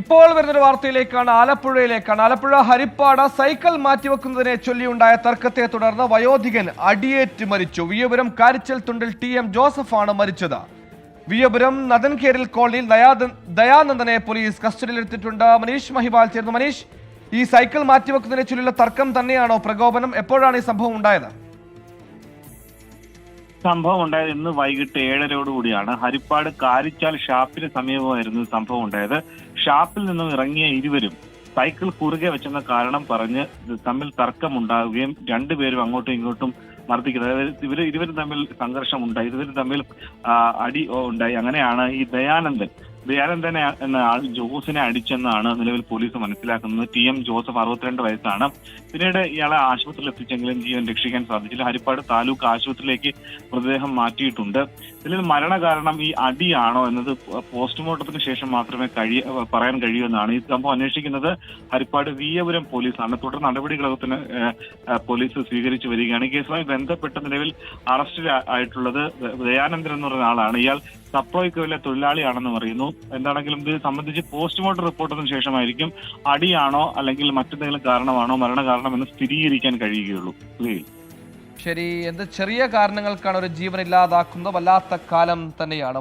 ഇപ്പോൾ വരുന്നൊരു വാർത്തയിലേക്കാണ് ആലപ്പുഴയിലേക്കാണ്. ആലപ്പുഴ ഹരിപ്പാട സൈക്കിൾ മാറ്റിവെക്കുന്നതിനെ ചൊല്ലിയുണ്ടായ തർക്കത്തെ തുടർന്ന് വയോധികൻ അടിയേറ്റ് മരിച്ചു. വിയപുരം കാരിച്ചൽ തുണ്ടിൽ ടി എം ജോസഫാണ് മരിച്ചത്. വിയപുരം നദൻകേരിൽ കോളനിയിൽ ദയാനന്ദനെ പോലീസ് കസ്റ്റഡിയിലെടുത്തിട്ടുണ്ട്. മനീഷ് മഹിബാൽ ചേർന്നു മനീഷ് ഈ സൈക്കിൾ മാറ്റിവെക്കുന്നതിനെ ചൊല്ലിയുള്ള തർക്കം തന്നെയാണോ പ്രകോപനം? എപ്പോഴാണ് ഈ സംഭവം ഉണ്ടായത്? സംഭവം ഉണ്ടായത് ഇന്ന് വൈകിട്ട് ഏഴരയോടുകൂടിയാണ് ഹരിപ്പാട് കാരിച്ചാൽ ഷാപ്പിന് സമീപമായിരുന്നു സംഭവം ഉണ്ടായത്. ഷാപ്പിൽ നിന്നും ഇറങ്ങിയ ഇരുവരും സൈക്കിൾ കുറുകെ വെച്ചെന്ന കാരണം പറഞ്ഞ് തമ്മിൽ തർക്കമുണ്ടാവുകയും രണ്ടുപേരും അങ്ങോട്ടും ഇങ്ങോട്ടും മർദ്ദിക്കുന്നത്. അതായത് ഇവർ ഇരുവരും തമ്മിൽ സംഘർഷം ഉണ്ടായി ഇരുവരും തമ്മിൽ അടി ഉണ്ടായി. അങ്ങനെയാണ് ഈ ദയാനന്ദൻ ദയാനന്ദനെ എന്ന ആൾ ജോസിനെ അടിച്ചെന്നാണ് നിലവിൽ പോലീസ് മനസ്സിലാക്കുന്നത്. ടി എം ജോസഫ് അറുപത്തിരണ്ട് വയസ്സാണ്. പിന്നീട് ഇയാളെ ആശുപത്രിയിൽ എത്തിച്ചെങ്കിലും ജീവൻ രക്ഷിക്കാൻ സാധിച്ചില്ല. ഹരിപ്പാട് താലൂക്ക് ആശുപത്രിയിലേക്ക് മൃതദേഹം മാറ്റിയിട്ടുണ്ട്. ഇതിൽ മരണകാരണം ഈ അടിയാണോ എന്നത് പോസ്റ്റ്മോർട്ടത്തിന് ശേഷം മാത്രമേ കഴിയ പറയാൻ കഴിയൂ എന്നാണ്. ഈ സംഭവം അന്വേഷിക്കുന്നത് ഹരിപ്പാട് വീയപുരം പോലീസാണ്. തുടർ നടപടികളൊക്കെ പോലീസ് സ്വീകരിച്ചു വരികയാണ്. ഈ കേസുമായി ബന്ധപ്പെട്ട നിലവിൽ അറസ്റ്റിൽ ആയിട്ടുള്ളത് ദയാനന്ദൻ എന്ന് പറയുന്ന ആളാണ് ഇയാൾ സപ്ലോയ്ക്കോയിലെ തൊഴിലാളിയാണെന്ന് പറയുന്നു. എന്താണെങ്കിലും ഇത് സംബന്ധിച്ച് പോസ്റ്റ്മോർട്ടം റിപ്പോർട്ടിന് ശേഷമായിരിക്കും അടിയാണോ അല്ലെങ്കിൽ മറ്റെന്തെങ്കിലും കാരണമാണോ മരണകാരണം എന്ന് സ്ഥിരീകരിക്കാൻ കഴിയുകയുള്ളൂ. ശരി എന്ത് ചെറിയ കാരണങ്ങൾക്കാണ് ഒരു ജീവൻ ഇല്ലാതാക്കുന്നത്? വല്ലാത്ത കാലം തന്നെയാണ്.